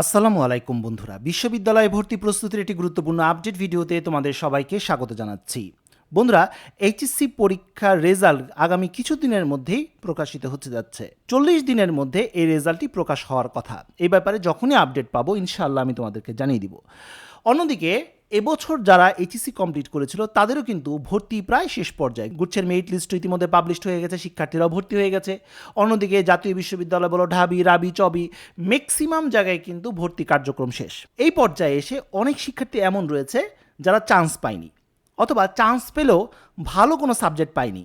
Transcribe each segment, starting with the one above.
আসসালামু আলাইকুম বন্ধুরা। বিশ্ববিদ্যালয়ে ভর্তি প্রস্তুতির একটি গুরুত্বপূর্ণ আপডেট ভিডিওতে তোমাদের সবাইকে স্বাগত জানাচ্ছি। বন্ধুরা, এইচএসসি পরীক্ষার রেজাল্ট আগামী কিছু দিনের মধ্যেই প্রকাশিত হতে যাচ্ছে। চল্লিশ দিনের মধ্যে এই রেজাল্টটি প্রকাশ হওয়ার কথা। এই ব্যাপারে যখনই আপডেট পাবো, ইনশাআল্লাহ আমি তোমাদেরকে জানিয়ে দিব। অন্যদিকে এবছর যারা এইচএসসি কমপ্লিট করেছিল, তাদেরও কিন্তু ভর্তি প্রায় শেষ পর্যায়ে। গুচ্ছের মেরিট লিস্ট ইতিমধ্যে পাবলিশড হয়ে গেছে, শিক্ষার্থীরাও ভর্তি হয়ে গেছে। অন্যদিকে জাতীয় বিশ্ববিদ্যালয় বলো ঢাবি, রাবি, চবি ম্যাক্সিমাম জায়গায় কিন্তু ভর্তি কার্যক্রম শেষ। এই পর্যায়ে এসে অনেক শিক্ষার্থী এমন রয়েছে যারা চান্স পায়নি, অথবা চান্স পেলেও ভালো কোনো সাবজেক্ট পায়নি।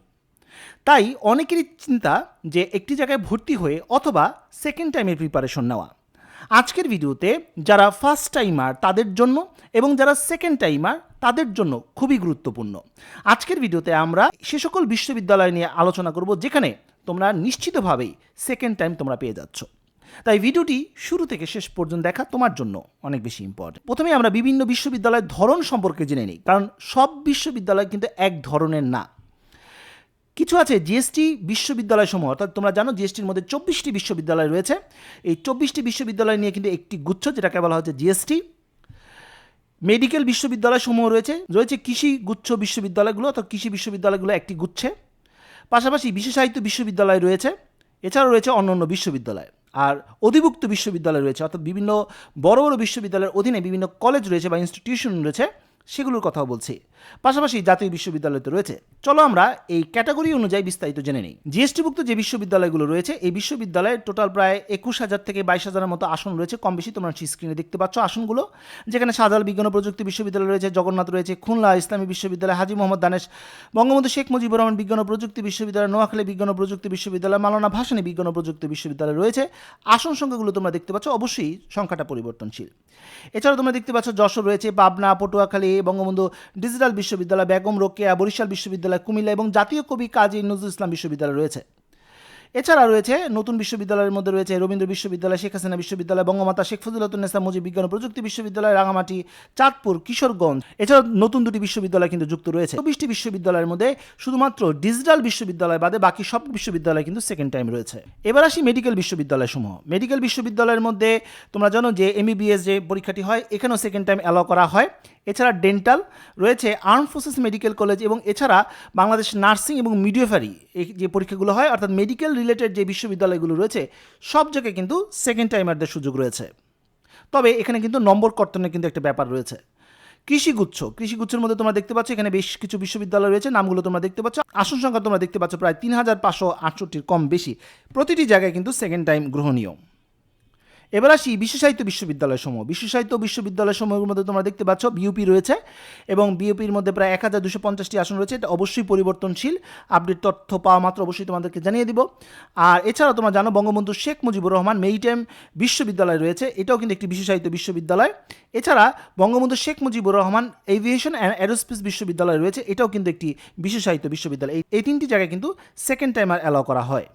তাই অনেকেরই চিন্তা যে একটি জায়গায় ভর্তি হয়ে অথবা সেকেন্ড টাইমের প্রিপারেশন নেওয়া। আজকের ভিডিওতে যারা ফার্স্ট টাইমার তাদের জন্য এবং যারা সেকেন্ড টাইমার তাদের জন্য খুবই গুরুত্বপূর্ণ। আজকের ভিডিওতে আমরা সে সকল বিশ্ববিদ্যালয় নিয়ে আলোচনা করব যেখানে তোমরা নিশ্চিতভাবেই সেকেন্ড টাইম তোমরা পেয়ে যাচ্ছ। তাই ভিডিওটি শুরু থেকে শেষ পর্যন্ত দেখা তোমার জন্য অনেক বেশি ইম্পর্টেন্ট প্রথমে আমরা বিভিন্ন বিশ্ববিদ্যালয়ের ধরন সম্পর্কে জেনে নিই, কারণ সব বিশ্ববিদ্যালয় কিন্তু এক ধরনের না। কিছু আছে জিএসটি বিশ্ববিদ্যালয় সমূহ অর্থাৎ তোমরা জানো জিএসটির মধ্যে চব্বিশটি বিশ্ববিদ্যালয় রয়েছে। এই চব্বিশটি বিশ্ববিদ্যালয় নিয়ে কিন্তু একটি গুচ্ছ, যেটাকে বলা হচ্ছে জিএসটি মেডিকেল বিশ্ববিদ্যালয় সমূহ রয়েছে রয়েছে কৃষি গুচ্ছ বিশ্ববিদ্যালয়গুলো, অর্থাৎ কৃষি বিশ্ববিদ্যালয়গুলো একটি গুচ্ছে। পাশাপাশি বিশেষায়িত বিশ্ববিদ্যালয় রয়েছে, এছাড়াও রয়েছে অন্য অন্য বিশ্ববিদ্যালয়। আর অধিভুক্ত বিশ্ববিদ্যালয় রয়েছে, অর্থাৎ বিভিন্ন বড় বড় বিশ্ববিদ্যালয়ের অধীনে বিভিন্ন কলেজ রয়েছে বা ইনস্টিটিউশন রয়েছে, সেগুলোর কথাও বলছি। পাশাপাশি জাতীয় বিশ্ববিদ্যালয় তো রয়েছে। চলো আমরা এই ক্যাটাগরি অনুযায়ী বিস্তারিত জেনে নিই। জিএসটিভুক্ত যে বিশ্ববিদ্যালয়গুলো রয়েছে, এই বিশ্ববিদ্যালয়ে টোটাল প্রায় একুশ হাজার থেকে বাইশ হাজারের মতো আসন রয়েছে। কম বেশি তোমরা স্ক্রিনে দেখতে পাচ্ছ আসনগুলো, যেখানে সাজাল বিজ্ঞান ও প্রযুক্তি বিশ্ববিদ্যালয় রয়েছে, জগন্নাথ রয়েছে, খুলনা ইসলামী বিশ্ববিদ্যালয়, হাজি মোহাম্মদ দানেশ, বঙ্গবন্ধু শেখ মুজিবুর রহমান বিজ্ঞান ও প্রযুক্তি বিশ্ববিদ্যালয়, নোয়াখালী বিজ্ঞান ও প্রযুক্তি বিশ্ববিদ্যালয়, মালানা ভাসানী বিজ্ঞান ও প্রযুক্তি বিশ্ববিদ্যালয় রয়েছে। আসন সংখ্যাগুলো তোমরা দেখতে পাচ্ছ, অবশ্যই সংখ্যাটা পরিবর্তনশীল। এছাড়াও তোমরা দেখতে পাচ্ছ যশোর রয়েছে, পাবনা, পটুয়াখালী, বঙ্গবন্ধু ডিজিটাল বিশ্ববিদ্যালয় বেগম রোকেয়া বরিশাল বিশ্ববিদ্যালয় কুমিল্লা এবং জাতীয় কবি কাজী নজরুল ইসলাম বিশ্ববিদ্যালয় রয়েছে। এছাড়া রয়েছে নতুন বিশ্ববিদ্যালয়ের মধ্যে রয়েছে রবীন্দ্র বিশ্ববিদ্যালয়, শেখ হাসিনা বিশ্ববিদ্যালয়, বঙ্গমাতা শেখ ফজিলতুন্নেসা মুজিব বিজ্ঞান ও প্রযুক্তি বিশ্ববিদ্যালয়, রাঙামাটি, চাঁদপুর, কিশোরগঞ্জ। এছাড়া নতুন দুটি বিশ্ববিদ্যালয় কিন্তু যুক্ত রয়েছে। চব্বিশটি বিশ্ববিদ্যালয়ের মধ্যে শুধুমাত্র ডিজিটাল বিশ্ববিদ্যালয় বাদে বাকি সব বিশ্ববিদ্যালয় কিন্তু সেকেন্ড টাইম রয়েছে। এবার আসি মেডিকেল বিশ্ববিদ্যালয় সমূহ মেডিকেল বিশ্ববিদ্যালয়ের মধ্যে তোমরা জানো যে এমবিবিএস যে পরীক্ষাটি হয়, এখানেও সেকেন্ড টাইম অ্যালাউ করা হয়। এছাড়া ডেন্টাল রয়েছে আর্ম ফোর্সেস মেডিকেল কলেজ এবং এছাড়া বাংলাদেশ নার্সিং এবং মিডিওফারি এই যে পরীক্ষাগুলো হয়, অর্থাৎ মেডিকেল রিলেটেড যে বিশ্ববিদ্যালয়গুলো রয়েছে, সব জায়গায় কিন্তু সেকেন্ড টাইমারদের সুযোগ রয়েছে। তবে এখানে কিন্তু নম্বর কর্তনের কিন্তু একটা ব্যাপার রয়েছে। কৃষিগুচ্ছ, কৃষিগুচ্ছের মধ্যে তোমরা দেখতে পাচ্ছ, এখানে বেশ কিছু বিশ্ববিদ্যালয় রয়েছে, নামগুলো তোমরা দেখতে পাচ্ছ। আসন সংখ্যা তোমরা দেখতে পাচ্ছ প্রায় তিন হাজার পাঁচশো আটষট্টির কম বেশি। প্রতিটি জায়গায় কিন্তু সেকেন্ড টাইম গ্রহণীয়। এবার আসি বিশেষায়িত বিশ্ববিদ্যালয় সমূহ বিশেষায়িত বিশ্ববিদ্যালয় সমূহের মধ্যে তোমরা দেখতে পাচ্ছ বিউপি রয়েছে এবং বিউপির মধ্যে প্রায় এক হাজার দুশো পঞ্চাশটি আসন রয়েছে। এটা অবশ্যই পরিবর্তনশীল। আপডেট তথ্য পাওয়া মাত্র অবশ্যই তোমাদেরকে জানিয়ে দিব। আর এছাড়াও তোমরা জানো, বঙ্গবন্ধু শেখ মুজিবুর রহমান মেরিটাইম বিশ্ববিদ্যালয় রয়েছে। এটাও কিন্তু একটি বিশেষায়িত বিশ্ববিদ্যালয়। এছাড়া Bangabandhu Sheikh Mujibur Rahman aviation and aerospace বিশ্ববিদ্যালয় রয়েছে। এটাও কিন্তু একটি বিশেষায়িত বিশ্ববিদ্যালয়। এই- তিনটি জায়গায় কিন্তু সেকেন্ড টাইমার অ্যালাউ করা হয়।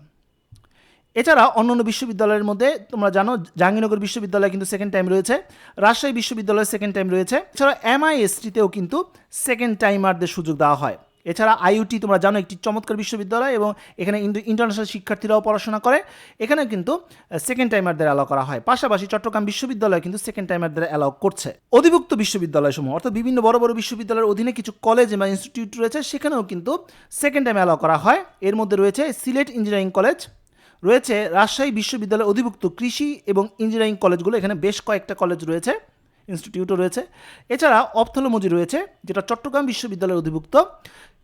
এছাড়া অন্যান্য বিশ্ববিদ্যালয়ের মধ্যে, তোমরা জানো, জাহাঙ্গীরনগর বিশ্ববিদ্যালয় কিন্তু সেকেন্ড টাইম রয়েছে, রাজশাহী বিশ্ববিদ্যালয়ের সেকেন্ড টাইম রয়েছে এছাড়া এমআইএসটিতেও কিন্তু সেকেন্ড টাইমারদের সুযোগ দেওয়া হয়। এছাড়া আইইউটি তোমরা জানো, একটি চমৎকার বিশ্ববিদ্যালয় এবং এখানে ইন্টার- ইন্টারন্যাশনাল শিক্ষার্থীরাও পড়াশোনা করে। এখানে কিন্তু সেকেন্ড টাইমারদের অ্যালাউ করা হয়। পাশাপাশি চট্টগ্রাম বিশ্ববিদ্যালয় কিন্তু সেকেন্ড টাইমারদের অ্যালাউ করছে। অধিভুক্ত বিশ্ববিদ্যালয় সমূহ অর্থাৎ বিভিন্ন বড় বড় বিশ্ববিদ্যালয়ের অধীনে কিছু কলেজ বা ইনস্টিটিউট রয়েছে, সেখানেও কিন্তু সেকেন্ড টাইম অ্যালাউ করা হয়। এর মধ্যে রয়েছে সিলেট ইঞ্জিনিয়ারিং কলেজ রয়েছে রাজশাহী বিশ্ববিদ্যালয়ের অধিভুক্ত কৃষি এবং ইঞ্জিনিয়ারিং কলেজগুলো। এখানে বেশ কয়েকটা কলেজ রয়েছে, ইনস্টিটিউটও রয়েছে। এছাড়া অপথলমজি রয়েছে, যেটা চট্টগ্রাম বিশ্ববিদ্যালয়ের অধিভুক্ত।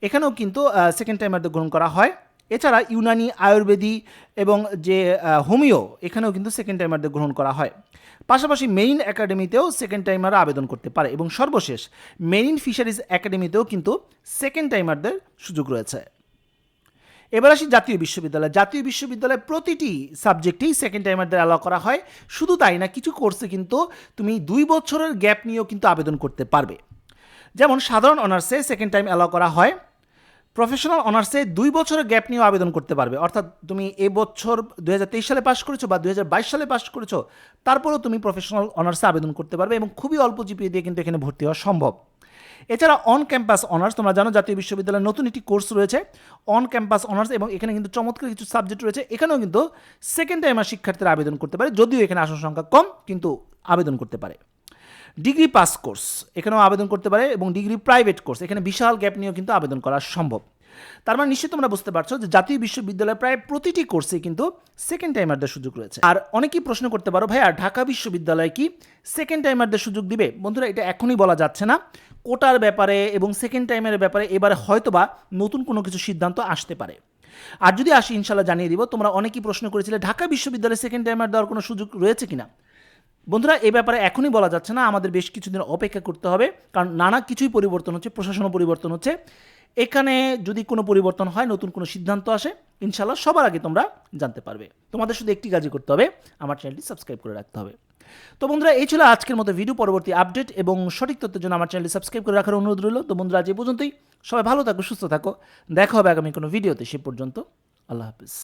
এখানেও কিন্তু সেকেন্ড টাইমারদের গ্রহণ করা হয়। এছাড়া ইউনানি, আয়ুর্বেদী এবং যে হোমিও, এখানেও কিন্তু সেকেন্ড টাইমারদের গ্রহণ করা হয়। পাশাপাশি মেরিন একাডেমিতেও সেকেন্ড টাইমাররা আবেদন করতে পারে এবং সর্বশেষ মেরিন ফিশারিজ একাডেমিতেও কিন্তু সেকেন্ড টাইমারদের সুযোগ রয়েছে। এবার আসি জাতীয় বিশ্ববিদ্যালয়। জাতীয় বিশ্ববিদ্যালয়ে প্রতিটি সাবজেক্টেই সেকেন্ড টাইমারদের অ্যালাউ করা হয়। শুধু তাই না, কিছু কোর্সে কিন্তু তুমি দুই বছরের গ্যাপ নিয়েও কিন্তু আবেদন করতে পারবে। যেমন সাধারণ অনার্সে সেকেন্ড টাইম অ্যালাউ করা হয় প্রফেশনাল অনার্সে দুই বছরের গ্যাপ নিয়েও আবেদন করতে পারবে। অর্থাৎ তুমি এবছর দু হাজার তেইশ সালে পাশ করেছ বা দুই হাজার বাইশ সালে পাশ করেছ, তারপরেও তুমি প্রফেশনাল অনার্সে আবেদন করতে পারবে এবং খুবই অল্প জিপিএ দিয়ে কিন্তু এখানে ভর্তি হওয়া সম্ভব। এছাড়া অন ক্যাম্পাস অনার্স তোমরা জানো জাতীয় বিশ্ববিদ্যালয়ের নতুন একটি কোর্স রয়েছে অন ক্যাম্পাস অনার্স এবং এখানে কিন্তু চমৎকার কিছু সাবজেক্ট রয়েছে, এখানেও কিন্তু সেকেন্ড টাইমার শিক্ষার্থীরা আবেদন করতে পারে, যদিও এখানে আসন সংখ্যা কম, কিন্তু আবেদন করতে পারে। ডিগ্রি পাস কোর্স এখানেও আবেদন করতে পারে, এবং ডিগ্রি প্রাইভেট কোর্স এখানে বিশাল গ্যাপ নিয়েও কিন্তু আবেদন করা সম্ভব। তার মানে নিশ্চয়ই তোমরা বুঝতে পারছ যে জাতীয় বিশ্ববিদ্যালয়ে প্রায় প্রতিটি কোর্সে কিন্তু সেকেন্ড টাইমারদের সুযোগ রয়েছে। আর অনেকেই প্রশ্ন করতে পারো, ভাইয়া, ঢাকা বিশ্ববিদ্যালয় কি সেকেন্ড টাইমারদের সুযোগ দিবে? বন্ধুরা, এটা এখনই বলা যাচ্ছে না। কোটার ব্যাপারে এবং সেকেন্ড টাইমের ব্যাপারে এবারে হয়তোবা নতুন কোনো কিছু সিদ্ধান্ত আসতে পারে। আর যদি আসি ইনশাল্লাহ জানিয়ে দিব, তোমরা অনেকেই প্রশ্ন করেছিলে, ঢাকা বিশ্ববিদ্যালয়ে সেকেন্ড টাইমার দেওয়ার কোনো সুযোগ রয়েছে কিনা? বন্ধুরা, এ ব্যাপারে এখনই বলা যাচ্ছে না, আমাদের বেশ কিছুদিন অপেক্ষা করতে হবে, কারণ নানা কিছুই পরিবর্তন হচ্ছে, প্রশাসনও পরিবর্তন হচ্ছে। এখানে যদি কোনো পরিবর্তন হয়, নতুন কোনো সিদ্ধান্ত আসে ইনশাল্লাহ সবার আগে তোমরা জানতে পারবে। তোমাদের শুধু একটি কাজই করতে হবে, আমার চ্যানেলটি সাবস্ক্রাইব করে রাখতে হবে। তো বন্ধুরা, এই ছিল আজকের মতো ভিডিও, পরবর্তী আপডেট এবং সঠিক তথ্যের জন্য আমার চ্যানেলটি সাবস্ক্রাইব করে রাখার অনুরোধ রইল। তো বন্ধুরা, আজ এই পর্যন্তই। সবাই ভালো থাকো, সুস্থ থাকো। দেখা হবে আগামী কোনো ভিডিওতে, সে পর্যন্ত। আল্লাহ হাফিজ।